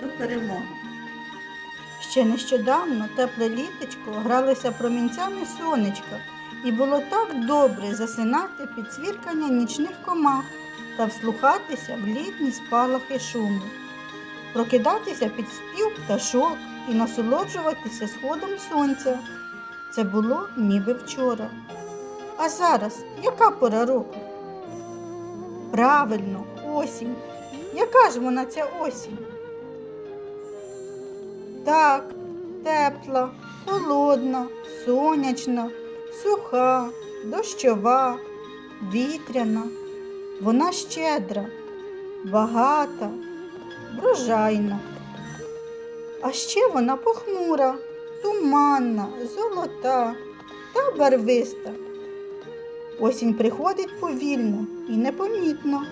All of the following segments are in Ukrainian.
до перемоги. Ще нещодавно тепле літочко гралося промінцями сонечка, і було так добре засинати під цвіркання нічних комах та вслухатися в літні спалахи шуму, прокидатися під спів пташок і насолоджуватися сходом сонця. Це було ніби вчора. А зараз яка пора року? Правильно, осінь. Яка ж вона ця осінь? Так, тепла, холодна, сонячна, суха, дощова, вітряна. Вона щедра, багата, врожайна. А ще вона похмура, туманна, золота та барвиста. Осінь приходить повільно і непомітно.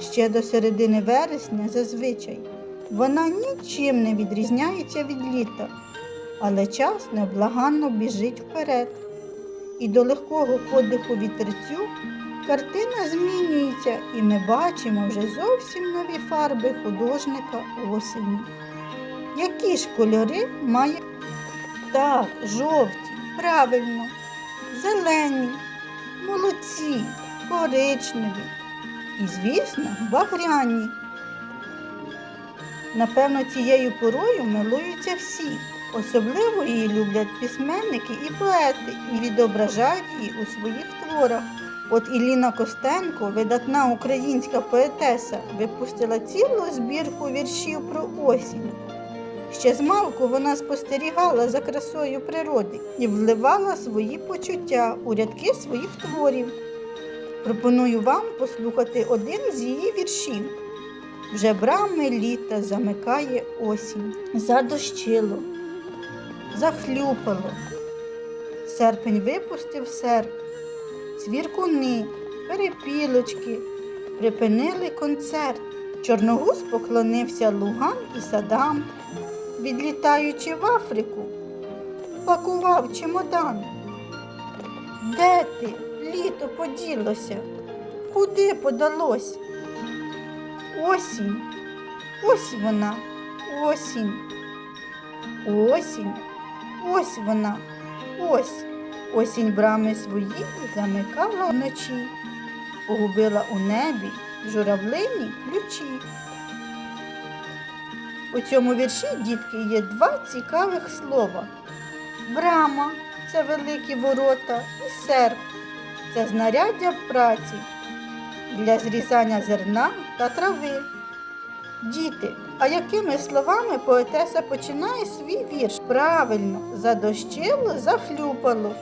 Ще до середини вересня зазвичай вона нічим не відрізняється від літа, але час невблаганно біжить вперед. І до легкого подиху вітерцю картина змінюється, і ми бачимо вже зовсім нові фарби художника осені. Які ж кольори має так, жовті, правильно, зелені, молодці, коричневі і, звісно, багряні. Напевно, цією порою милуються всі. Особливо її люблять письменники і поети і відображають її у своїх творах. От Іліна Костенко, видатна українська поетеса, випустила цілу збірку віршів про осінь. Ще змалку вона спостерігала за красою природи і вливала свої почуття у рядки своїх творів. Пропоную вам послухати один з її віршів. Вже брами літа замикає осінь. Задощило, захлюпало. Серпень випустив серп, цвіркуни, перепілочки, припинили концерт. Чорногуз поклонився лугам і садам, відлітаючи в Африку, пакував чемодан. Де ти, літо поділося? Куди подалось? Осінь, ось вона, осінь, осінь, ось вона, ось. Осінь брами свої замикала вночі, погубила у небі журавлині ключі. У цьому вірші, дітки, є два цікавих слова. Брама це великі ворота, і серп це знаряддя праці для зрізання зерна та трави. Діти, а якими словами поетеса починає свій вірш? Правильно, задощило, захлюпало.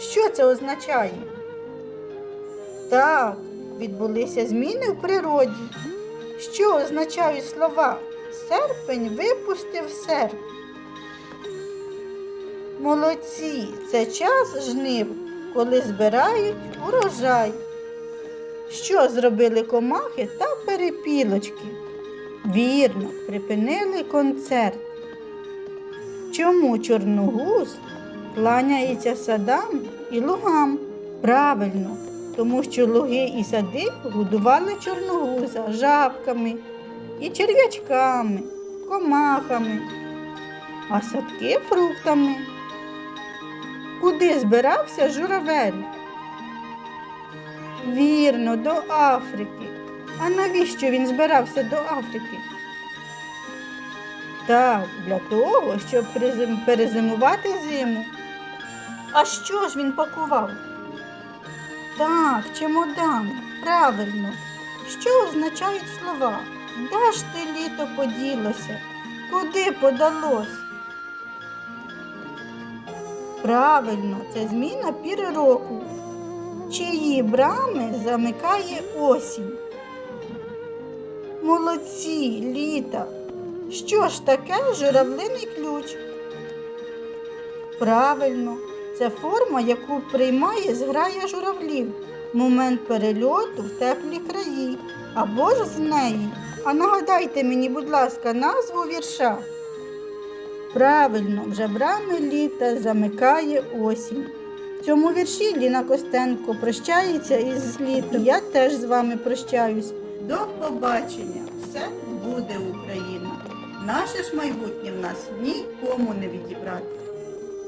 Що це означає? Так, відбулися зміни в природі. Що означають слова? Серпень випустив серп. Молодці, це час жнив, коли збирають урожай. Що зробили комахи та перепілочки? Вірно, припинили концерт. Чому чорногуз кланяється садам і лугам? Правильно, тому що луги і сади годували чорногуза жабками і черв'ячками, комахами, а садки фруктами. Куди збирався журавель? Вірно, до Африки. А навіщо він збирався до Африки? Так, для того, щоб перезимувати зиму. А що ж він пакував? Так, чемодан, правильно. Що означають слова? Де ж ти літо поділося? Куди подалось? Правильно, це зміна піри року. Чиї брами замикає осінь? Молодці, літа. Що ж таке журавлиний ключ? Правильно, це форма, яку приймає зграя журавлів в момент перельоту в теплі краї або ж з неї. А нагадайте мені, будь ласка, назву вірша. Правильно, вже брами літа замикає осінь. В цьому вірші Ліна Костенко прощається із літом. Я теж з вами прощаюсь. До побачення! Все буде Україна! наше ж майбутнє в нас нікому не відібрати.